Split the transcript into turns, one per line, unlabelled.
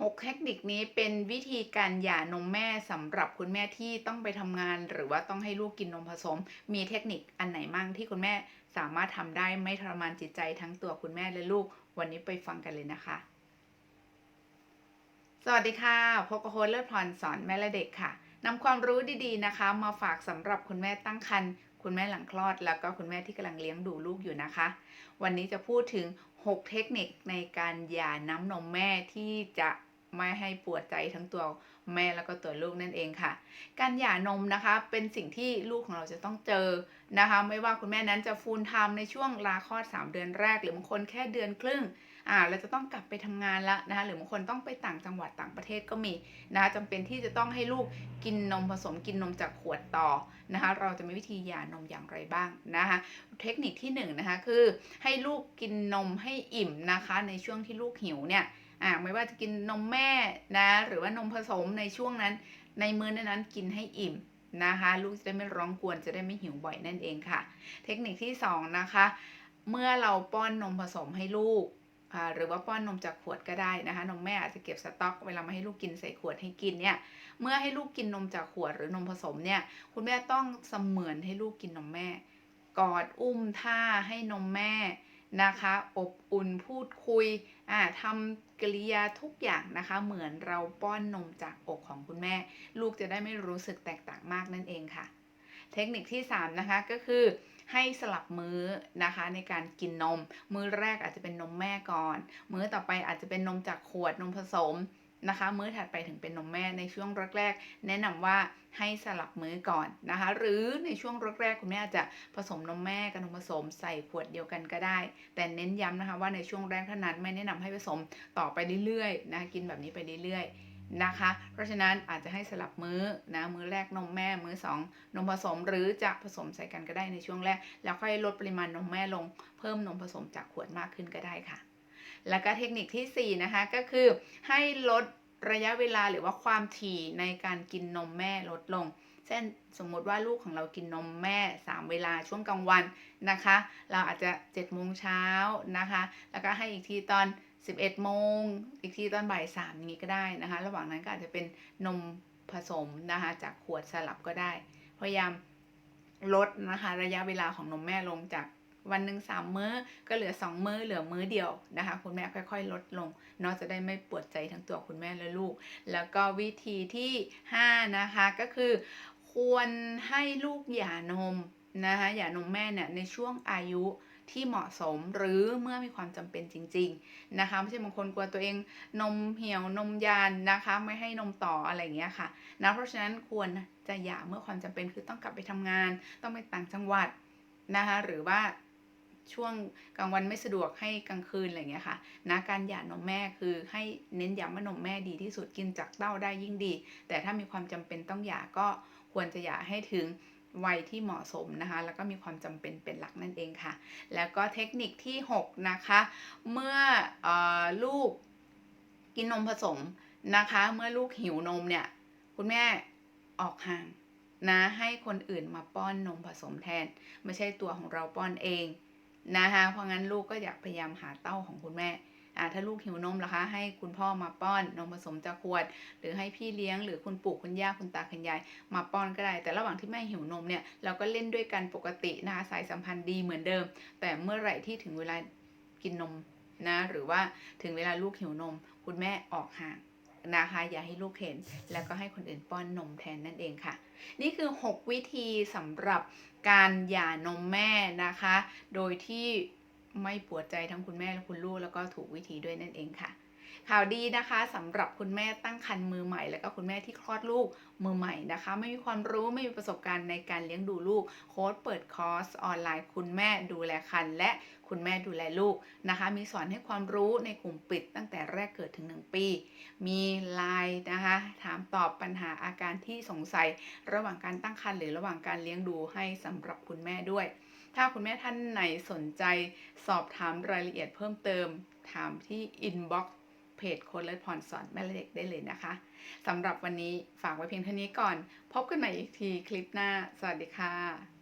6เทคนิคนี้เป็นวิธีการหย่านมแม่สำหรับคุณแม่ที่ต้องไปทำงาน หรือว่าต้องให้ลูกกินนมผสม มีเทคนิคอันไหนมั่งที่คุณแม่สามารถทำได้ไม่ทรมานจิตใจทั้งตัวคุณแม่และลูก วันนี้ไปฟังกันเลยนะคะ สวัสดีค่ะพบกับโฮเลิศพรสอนแม่และเด็กค่ะนำความรู้ดีๆนะคะ มาฝากสำหรับคุณแม่ตั้งครรภ์คุณแม่หลังคลอด แล้วก็คุณแม่ที่กำลังเลี้ยงดูลูกอยู่นะคะ วันนี้จะพูดถึง 6 เทคนิคในการหย่าน้ำนมแม่ที่จะ ไม่ให้ปวดใจทั้งตัวแม่แล้วก็ตัวลูกนั่นเองค่ะ การหย่านมนะคะเป็นสิ่งที่ลูกของเราจะต้องเจอนะคะ ไม่ว่าคุณแม่นั้นจะฟูลไทม์ในช่วงลาคลอด 3 เดือนแรก หรือบางคนแค่เดือนครึ่งอ่าเราจะต้องกลับไปทำงานละนะคะหรือบางคนต้องไปต่างจังหวัดต่างประเทศก็มีนะคะจำเป็นที่จะต้องให้ลูกกินนมผสมกินนมจากขวดต่อนะคะเราจะมีวิธีหย่านมอย่างไรบ้างนะคะเทคนิคที่1นงนะคะคือให้ลูกกินนมให้อิ่มนะคะในช่วงที่ลูกหิวเนี่ย อ่าไม่ว่าจะกินนมแม่นะหรือว่านมผสมในช่วงนั้น ในมื้อนั้นกินให้อิ่มนะคะ ลูกจะได้ไม่ร้องกวนจะได้ไม่หิวบ่อยนั่นเองค่ะ เทคนิคที่ 2 นะคะ เมื่อเราป้อนนมผสมให้ลูกอ่าหรือว่าป้อนนมจากขวดก็ได้นะคะนมแม่อาจจะเก็บสต็อกเวลามาให้ลูกกินใส่ขวดให้กินเนี่ยเมื่อให้ลูกกินนมจากขวดหรือนมผสมเนี่ยคุณแม่ต้องเสมือนให้ลูกกินนมแม่ กอดอุ้มท่าให้นมแม่ นะคะ อบอุ่นพูดคุยอ่าทำกิริยาทุกอย่างนะคะ เหมือนเราป้อนนมจากอกของคุณแม่ ลูกจะได้ไม่รู้สึกแตกต่างมากนั่นเองค่ะ เทคนิคที่ 3 นะคะก็คือให้สลับมื้อนะคะในการกินนม มื้อแรกอาจจะเป็นนมแม่ก่อน มื้อต่อไปอาจจะเป็นนมจากขวดนมผสม นะคะมื้อถัดไปถึงเป็นนมแม่ในช่วงแรกๆแนะนำว่าให้สลับมื้อก่อนนะคะ หรือในช่วงแรกๆคุณแม่อาจจะผสมนมแม่กับนมผสมใส่ขวดเดียวกันก็ได้ แต่เน้นย้ำนะคะว่าในช่วงแรกเท่านั้นไม่แนะนำให้ผสมต่อไปเรื่อยๆนะกินแบบนี้ไปเรื่อยๆนะคะ เพราะฉะนั้นอาจจะให้สลับมื้อนะมื้อแรกนมแม่มื้อสองนมผสมหรือจะผสมใส่กันก็ได้ในช่วงแรก แล้วค่อยลดปริมาณนมแม่ลงเพิ่มนมผสมจากขวดมากขึ้นก็ได้ค่ะ แล้วก็เทคนิคที่ 4 นะคะก็คือให้ลดระยะเวลาหรือว่าความถี่ในการกินนมแม่ลดลง เช่นสมมติว่าลูกของเรากินนมแม่ 3 เวลาช่วงกลางวันนะคะ เราอาจจะ7โมงเช้านะคะ แล้วก็ให้อีกทีตอน 11โมงอีกทีตอนบ่าย3อย่างนี้ก็ได้นะคะ ระหว่างนั้นก็อาจจะเป็นนมผสมนะคะจากขวดสลับก็ได้ พยายามลดนะคะระยะเวลาของนมแม่ลงจาก วันหนึ่งสามมื้อ ก็เหลือ2มื้อเหลือมื้อเดียวนะคะ คุณแม่ค่อย ๆ ลดลงเนาะจะได้ไม่ปวดใจทั้งตัวคุณแม่และลูก แล้วก็วิธีที่ 5 นะคะก็คือ ควรให้ลูกหย่านมนะคะหย่านมแม่เนี่ยในช่วงอายุที่เหมาะสมหรือเมื่อมีความจำเป็นจริง ๆนะคะไม่ใช่บางคนกลัวตัวเองนมเหี่ยวนมยานนะคะ ไม่ให้นมต่ออะไรอย่างเงี้ยค่ะนะเพราะฉะนั้นควรจะหย่าเมื่อความจำเป็นคือต้องกลับไปทำงาน ต้องไปต่างจังหวัดนะคะหรือว่า ช่วงกลางวันไม่สะดวกให้กลางคืนอะไรอย่างเงี้ยค่ะนะการหย่านมแม่คือให้เน้นย้ำว่านมแม่ดีที่สุดกินจากเต้าได้ยิ่งดี แต่ถ้ามีความจำเป็นต้องหย่าก็ควรจะหย่าให้ถึงวัยที่เหมาะสมนะคะ แล้วก็มีความจำเป็นเป็นหลักนั่นเองค่ะ แล้วก็เทคนิคที่ 6 นะคะ เมื่อออลูกกินนมผสมนะคะ เมื่อลูกหิวนมเนี่ย คุณแม่ออกห่างนะให้คนอื่นมาป้อนนมผสมแทน ไม่ใช่ตัวของเราป้อนเอง นะคะเพราะงั้นลูกก็อยากพยายามหาเต้าของคุณแม่อ่าถ้าลูกหิวนมล่ะคะ ให้คุณพ่อมาป้อนนมผสมจากขวด หรือให้พี่เลี้ยงหรือคุณปู่คุณย่าคุณตาคุณยายมาป้อนก็ได้ แต่ระหว่างที่แม่หิวนมเนี่ยเราก็เล่นด้วยกันปกตินะคะสายสัมพันธ์ดีเหมือนเดิม แต่เมื่อไหร่ที่ถึงเวลากินนมนะหรือว่าถึงเวลาลูกหิวนม คุณแม่ออกห่าง นะคะ อย่าให้ลูกเห็น แล้วก็ให้คนอื่นป้อนนมแทนนั่นเองค่ะ นี่คือ 6 วิธีสำหรับการหย่านมแม่นะคะ โดยที่ไม่ปวดใจทั้งคุณแม่และคุณลูกแล้วก็ถูกวิธีด้วยนั่นเองค่ะ ข่าวดีนะคะสำหรับคุณแม่ตั้งครรภ์มือใหม่ แล้วก็คุณแม่ที่คลอดลูกมือใหม่นะคะ ไม่มีความรู้ไม่มีประสบการณ์ในการเลี้ยงดูลูก โค้ดเปิดคอร์สออนไลน์ คุณแม่ดูแลครรภ์และคุณแม่ดูแลลูกนะคะ มีสอนให้ความรู้ในกลุ่มปิดตั้งแต่แรกเกิดถึง 1 ปี มีไลน์นะคะ ถามตอบปัญหาอาการที่สงสัย ระหว่างการตั้งครรภ์หรือระหว่างการเลี้ยงดูให้สำหรับคุณแม่ด้วย ถ้าคุณแม่ท่านไหนสนใจสอบถามรายละเอียดเพิ่มเติม ถามที่ inbox เพจโค้ดเลิศพรสอนแม่และเด็กได้เลยนะคะสำหรับวันนี้ฝากไว้เพียงเท่านี้ก่อน พบกันใหม่อีกทีคลิปหน้า สวัสดีค่ะ